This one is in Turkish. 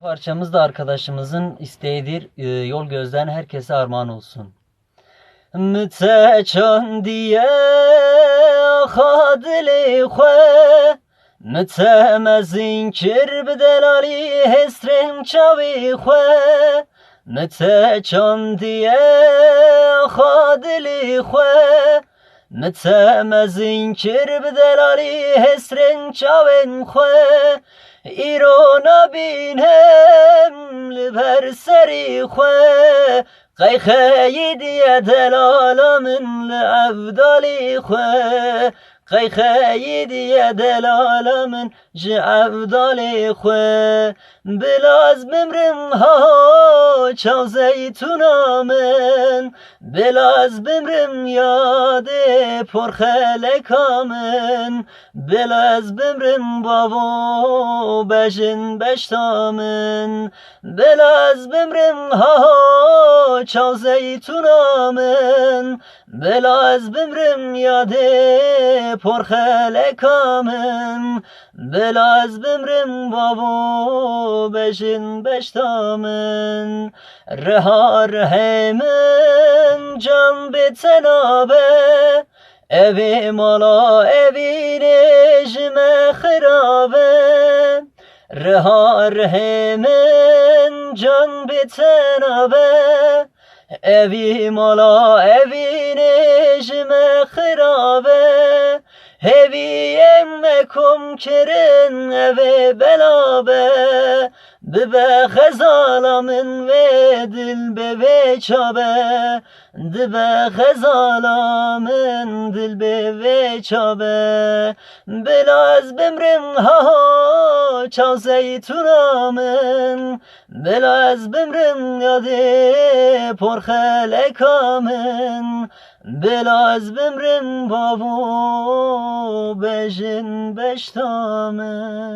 Parçamız da arkadaşımızın isteğidir. Ee, Yol gözden herkese armağan olsun. Mte çandiye khadili xwe Mte mezin kir bidelali hesrin çavi xwe Mte çandiye khadili xwe Mte mezin kir bidelali hesrin çavin xwe ایرانا هم لبر سری خواه قی خیدی دلال من لعبدالی خواه قی خیدی دلال من جعبدالی خو. بلاز بمرم ها چازەیتونا من بلاز بمرم یاد پرخەلەکا من بلاز بمرم باوە بەژن بەشتا من بلاز بمرم هاها çal zeytunamın Bela ez bimrim yade por xelekamın Bela ez bimrim babo beşin beştamın Reha rehemin can bitsena be Evi mala evine jime xirabe رها رحم جان بتن آبه اوی مالا اوی نجم خرابه. هوی مکم کرن اوی بلابه. Dibe xezalamın ve dil ve çabe. Dibe xezalamın dil ve çabe. Belaz bimrim ha ha çav zeytunamın Belaz bimrim yadi porxelekamın Belaz bimrim babu bejin beştamın